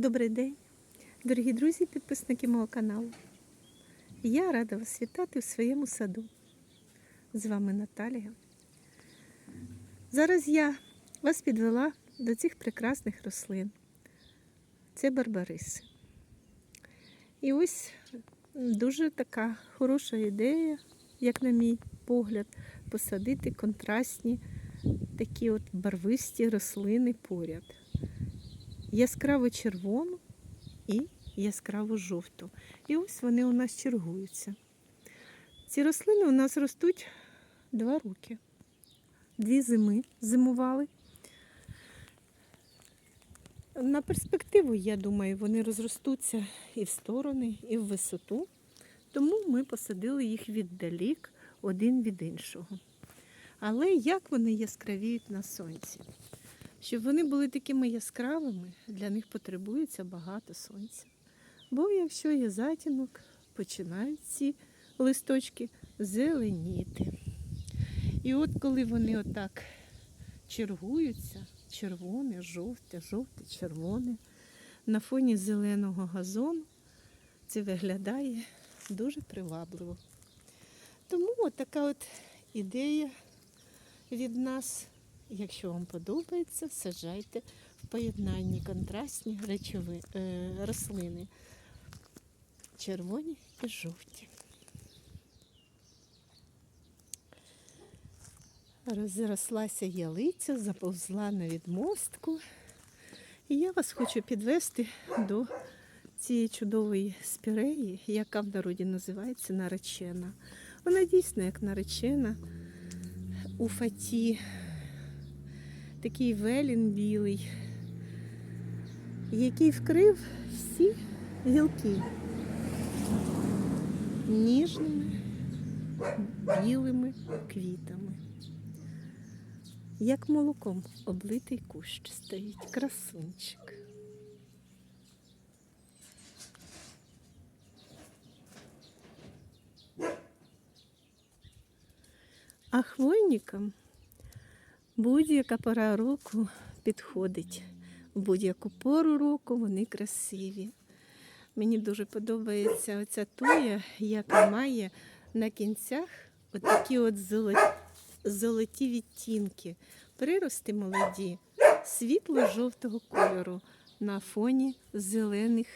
Добрий день, дорогі друзі, підписники мого каналу. Я рада вас вітати у своєму саду. З вами Наталія. Зараз я вас підвела до цих прекрасних рослин. Це барбариси. І ось дуже така хороша ідея, як на мій погляд, посадити контрастні такі от барвисті рослини поряд яскраво червону і яскраво жовту. І ось вони у нас чергуються. Ці рослини у нас ростуть два роки. Дві зими зимували. На перспективу, я думаю, вони розростуться і в сторони, і в висоту. Тому ми посадили їх віддалік один від іншого. Але як вони яскравіють на сонці? Щоб вони були такими яскравими, для них потребується багато сонця. Бо якщо є затінок, починають ці листочки зеленіти. І от коли вони отак чергуються, червоне, жовте, жовте, червоне, на фоні зеленого газону, це виглядає дуже привабливо. Тому от така от ідея від нас. Якщо вам подобається, саджайте в поєднанні контрастні речови, е, рослини. Червоні і жовті. Розрослася ялиця, заповзла на відмостку. І я вас хочу підвести до цієї чудової спіреї, яка в народі називається наречена. Вона дійсно як наречена у фаті такий велін білий, який вкрив всі гілки ніжними білими квітами. Як молоком облитий кущ стоїть, красунчик. А хвойникам Будь-яка пора року підходить. В будь-яку пору року вони красиві. Мені дуже подобається оця туя, яка має на кінцях отакі от золоті відтінки. Прирости молоді, світло-жовтого кольору на фоні зелених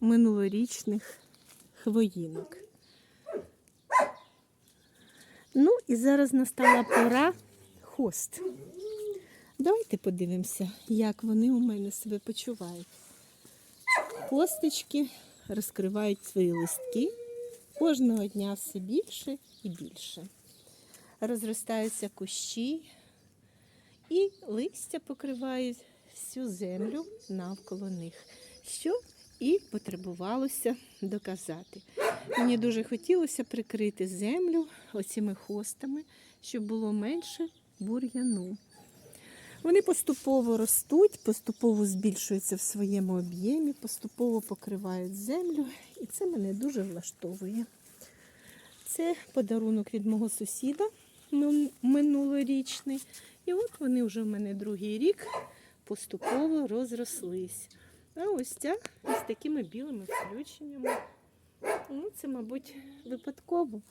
минулорічних хвоїнок. Ну і зараз настала пора хост. Давайте подивимося, як вони у мене себе почувають. Хосточки розкривають свої листки кожного дня все більше і більше. Розростаються кущі і листя покривають всю землю навколо них, що і потребувалося доказати. Мені дуже хотілося прикрити землю оціми хостами, щоб було менше бур'яну. Вони поступово ростуть, поступово збільшуються в своєму об'ємі, поступово покривають землю, і це мене дуже влаштовує. Це подарунок від мого сусіда минулорічний. І от вони вже в мене другий рік поступово розрослись. А ось ця з такими білими включеннями. Ну, це, мабуть, випадково.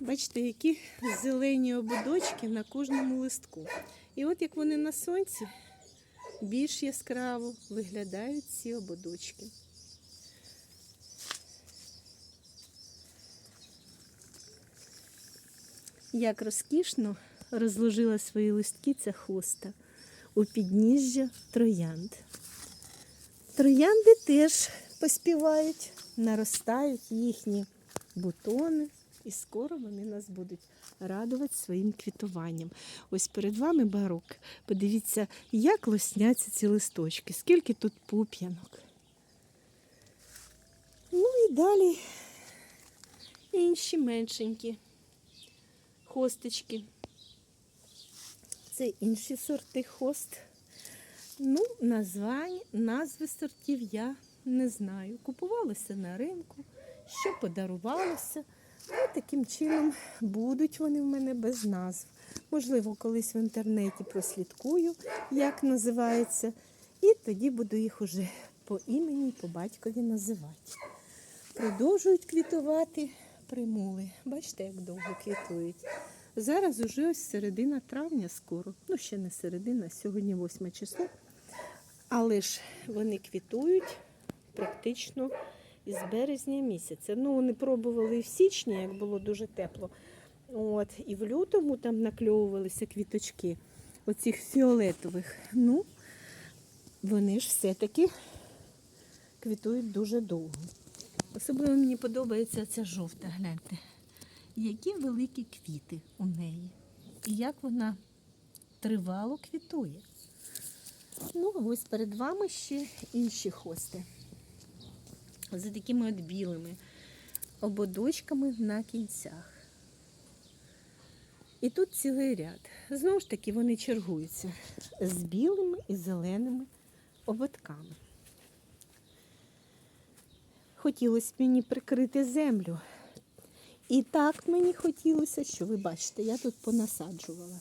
Бачите, які зелені ободочки на кожному листку. І от як вони на сонці більш яскраво виглядають ці ободочки. Як розкішно розложила свої листки ця хоста у підніжжя троянд. Троянди теж поспівають, наростають їхні бутони, і скоро вони нас будуть радувати своїм квітуванням. Ось перед вами барок. Подивіться, як лосняться ці листочки, скільки тут пуп'янок. Ну і далі інші меншенькі хосточки. Це інші сорти хост. Ну, названь, назви сортів я не знаю. Купувалося на ринку, що подарувалося. Ну, таким чином будуть вони в мене без назв. Можливо, колись в інтернеті прослідкую, як називається І тоді буду їх уже по імені по батькові називати. Продовжують квітувати примули. Бачите, як довго квітують. Зараз уже ось середина травня скоро. Ну, ще не середина, сьогодні 8 число. Але ж вони квітують практично із березня місяця. Ну, вони пробували і в січні, як було дуже тепло. От, і в лютому там накльовувалися квіточки оцих фіолетових. Ну, вони ж все-таки квітують дуже довго. Особливо мені подобається ця жовта, гляньте. Які великі квіти у неї. І як вона тривало квітує. Ну, ось перед вами ще інші хости. За такими от білими ободочками на кінцях. І тут цілий ряд. Знову ж таки, вони чергуються з білими і зеленими ободками. Хотілося мені прикрити землю. І так мені хотілося, що ви бачите, я тут понасаджувала.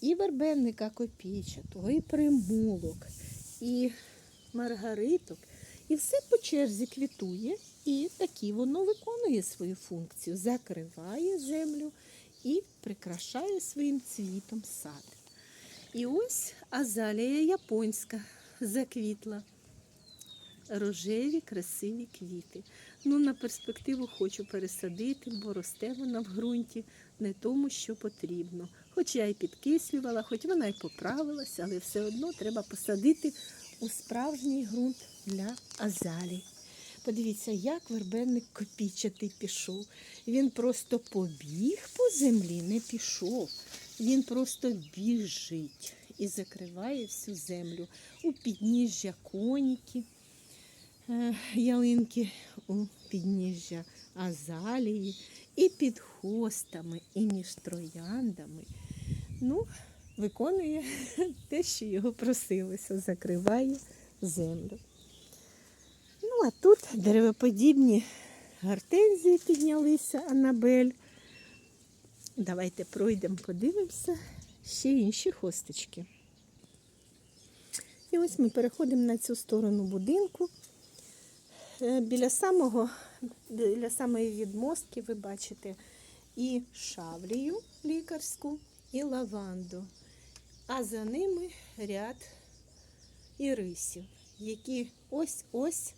І вербенника копійчатого, і примулок, і маргариток. І все по черзі квітує, і такі воно виконує свою функцію. Закриває землю і прикрашає своїм цвітом сад. І ось азалія японська заквітла. Рожеві, красиві квіти. Ну, на перспективу хочу пересадити, бо росте вона в ґрунті не тому, що потрібно. Хоч я і підкислювала, хоч вона і поправилася, але все одно треба посадити у справжній ґрунт для азалій. Подивіться, як вербенник копійчатий пішов. Він просто побіг по землі, не пішов. Він просто біжить і закриває всю землю у підніжжя коніки, е, ялинки у підніжжя азалії, і під хостами, і між трояндами. Ну, виконує те, що його просилося, закриває землю. Ну, а тут деревоподібні гортензії піднялися, Анабель. Давайте пройдемо, подивимося ще інші хосточки. І ось ми переходимо на цю сторону будинку. Е, Біля самого, біля самої відмостки ви бачите і шавлію лікарську, і лаванду. А за ними ряд ірисів, які ось-ось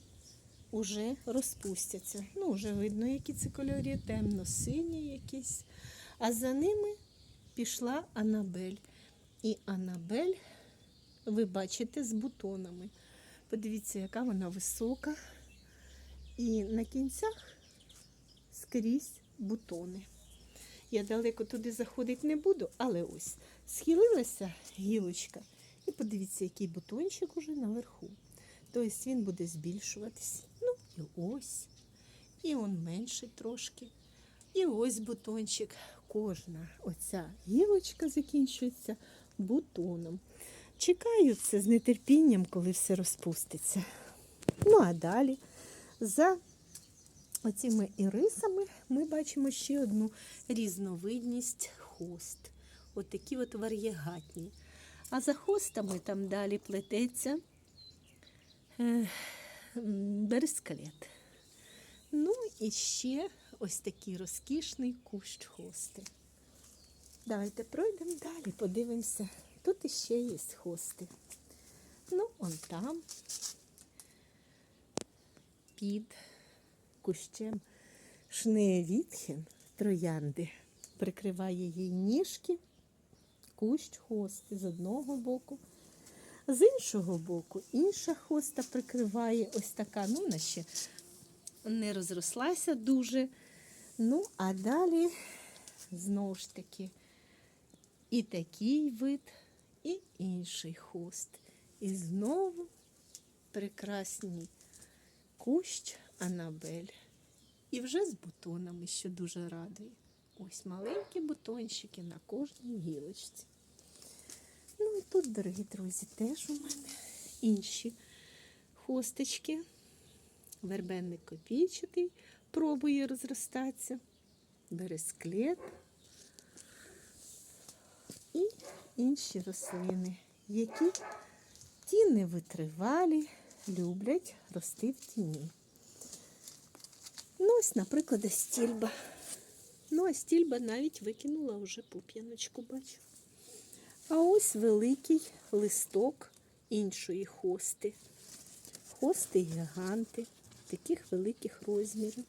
уже розпустяться. Ну, вже видно, які це кольорі, темно-сині якісь. А за ними пішла Анабель. І Анабель, ви бачите, з бутонами. Подивіться, яка вона висока. І на кінцях скрізь бутони. Я далеко туди заходити не буду, але ось схилилася гілочка. І подивіться, який бутончик уже наверху. Тобто він буде збільшуватись. Ну, і ось. І он менший трошки. І ось бутончик. Кожна оця гілочка закінчується бутоном. Чекаю це з нетерпінням, коли все розпуститься. Ну, а далі за оціми ірисами ми бачимо ще одну різновидність хост. Отакі от вар'єгатні. А за хостами там далі плететься берескалет. Ну і ще ось такий розкішний кущ хости. Давайте пройдемо далі, подивимося. Тут іще є хости. Ну, он там, під кущем шнеєвітхен троянди прикриває їй ніжки, кущ хости з одного боку. З іншого боку, інша хоста прикриває ось така, ну, вона ще не розрослася дуже. Ну, а далі знову ж таки і такий вид, і інший хост. І знову прекрасний кущ Анабель. І вже з бутонами, що дуже радує. Ось маленькі бутончики на кожній гілочці. Ну і тут, дорогі друзі, теж у мене інші хосточки. Вербенник копійчатий пробує розростатися. Бересклет і інші рослини, які Стіни витривалі, люблять рости в тіні. Ну, ось, наприклад, стільба. Ну, а стільба навіть викинула вже пуп'яночку, бачу. А ось великий листок іншої хости. Хости гіганти, таких великих розмірів.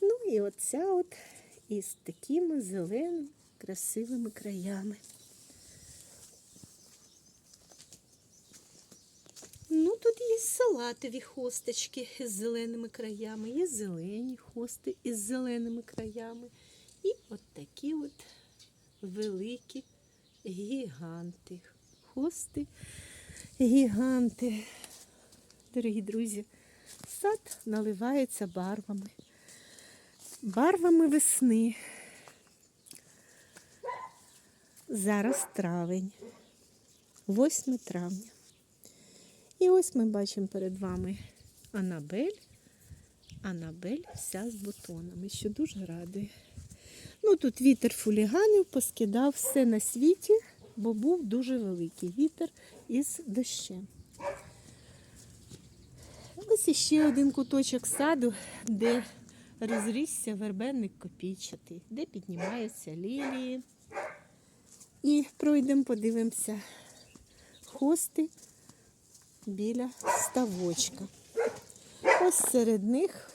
Ну і оця от із такими зеленими, красивими краями. Ну, тут є салатові хосточки з зеленими краями, є зелені хости із зеленими краями. І от такі от великі гіганти. Хости, гіганти. Дорогі друзі, сад наливається барвами. Барвами весни. Зараз травень, 8 травня. І ось ми бачимо перед вами Анабель. Анабель вся з бутонами, що дуже радує. Ну, тут вітер фуліганів поскидав все на світі, бо був дуже великий вітер із дощем. Ось іще один куточок саду, де розрісся вербенник копійчатий, де піднімаються лілії. І пройдемо, подивимося хости біля ставочка. Ось серед них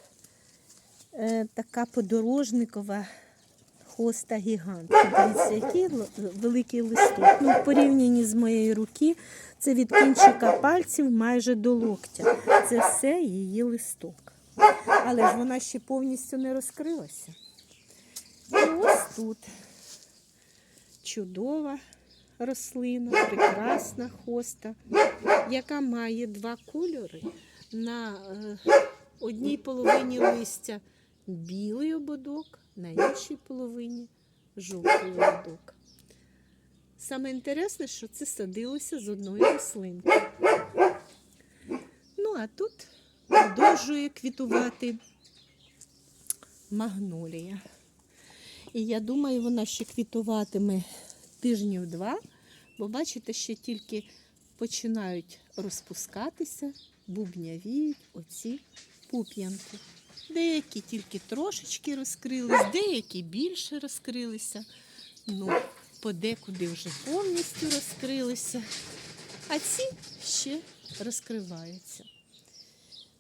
е, така подорожникова хоста гігант. Дивіться, який великий листок. Ну, в порівнянні з моєї руки, це від кінчика пальців майже до локтя. Це все її листок. Але ж вона ще повністю не розкрилася. І ось тут чудова рослина, прекрасна хоста, яка має два кольори. На е, одній половині листя білий ободок, на іншій половині жовтий ободок. Саме інтересне, що це садилося з одної рослинки. Ну, а тут продовжує квітувати магнолія. І я думаю, вона ще квітуватиме тижнів два, бо бачите, ще тільки починають розпускатися, бубнявіють оці пуп'янки. Деякі тільки трошечки розкрились, деякі більше розкрилися. Ну, подекуди вже повністю розкрилися, а ці ще розкриваються.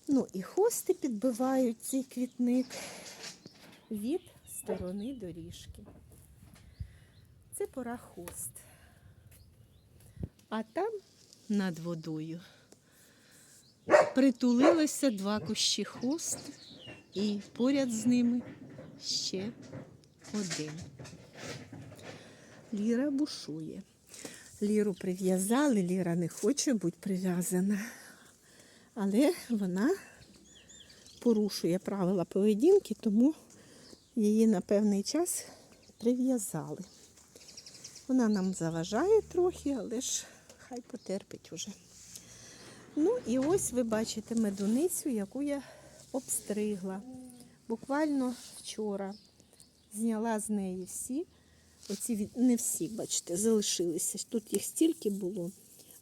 Ну і хости підбивають цей квітник від сторони доріжки. Це пора хост. А там над водою притулилося два кущі хост, і поряд з ними ще один. Ліра бушує. Ліру прив'язали, Ліра не хоче бути прив'язана, але вона порушує правила поведінки, тому її на певний час прив'язали. Вона нам заважає трохи, але ж хай потерпить уже. Ну і ось ви бачите медуницю, яку я обстригла. Буквально вчора зняла з неї всі. Оці не всі, бачите, залишилися. Тут їх стільки було.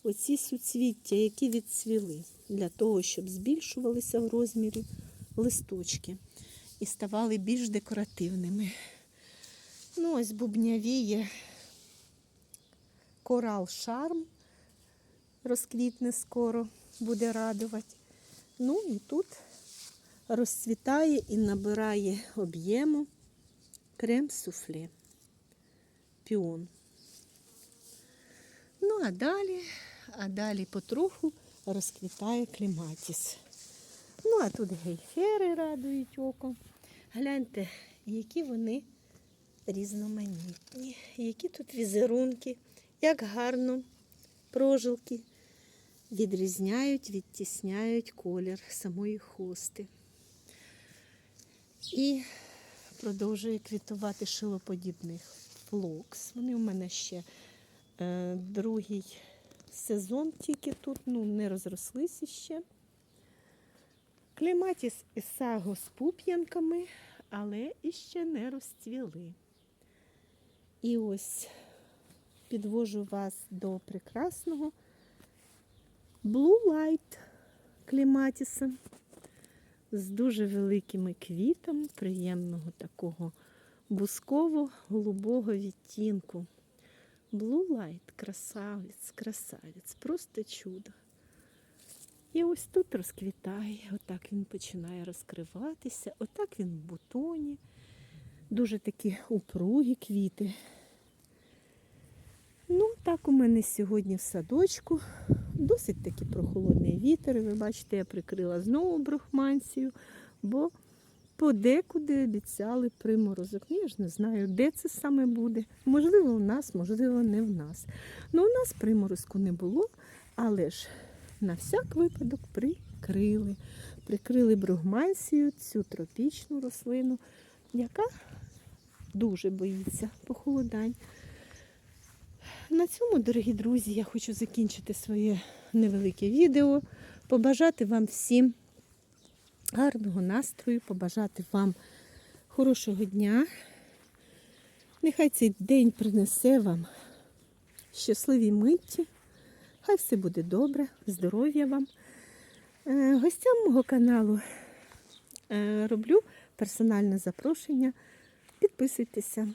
Оці суцвіття, які відцвіли, для того, щоб збільшувалися в розмірі листочки і ставали більш декоративними. Ну, ось бубнявіє корал шарм розквітне скоро, буде радувати. Ну і тут розцвітає і набирає об'єму крем-суфле. Піон. Ну, а далі, а далі потроху розквітає кліматіс. Ну, а тут гейхери радують око. Гляньте, які вони різноманітні, які тут візерунки, як гарно прожилки відрізняють, відтісняють колір самої хости. І продовжує квітувати шилоподібний флокс. Вони у мене ще е, другий сезон тільки тут, ну, не розрослися ще. Клематіс і саго з пуп'янками, але іще не розцвіли. І ось підвожу вас до прекрасного Blue Light кліматіса з дуже великими квітами, приємного такого бусково-голубого відтінку. Blue Light, красавець, красавець, просто чудо. І ось тут розквітає, отак він починає розкриватися, отак він в бутоні. Дуже такі упругі квіти. Ну, так у мене сьогодні в садочку. Досить таки прохолодний вітер. Ви бачите, я прикрила знову брухманцію, бо подекуди обіцяли приморозок. Ну, Я ж не знаю, де це саме буде. Можливо, у нас, можливо, не в нас. Ну, у нас приморозку не було, але ж на всяк випадок прикрили. Прикрили бругмансію, цю тропічну рослину, яка дуже боїться похолодань. На цьому, дорогі друзі, я хочу закінчити своє невелике відео, побажати вам всім гарного настрою, побажати вам хорошого дня. Нехай цей день принесе вам щасливі митті. Хай все буде добре, здоров'я вам. Е, Гостям мого каналу е, роблю персональне запрошення. Підписуйтеся.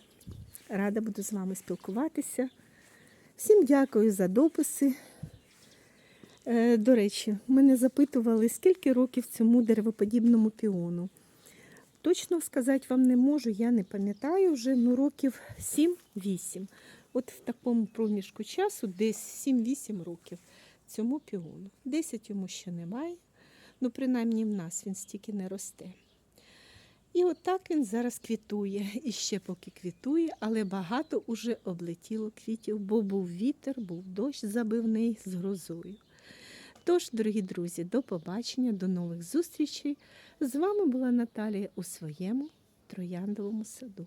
Рада буду з вами спілкуватися. Всім дякую за дописи. Е, До речі, мене запитували, скільки років цьому деревоподібному піону. Точно сказати вам не можу, я не пам'ятаю вже ну, років 7-8. От в такому проміжку часу десь 7-8 років цьому піону. 10 йому ще немає, ну принаймні в нас він стільки не росте. І отак він зараз квітує. І ще поки квітує, але багато уже облетіло квітів, бо був вітер, був дощ забивний з грозою. Тож, дорогі друзі, до побачення, до нових зустрічей. З вами була Наталія у своєму трояндовому саду.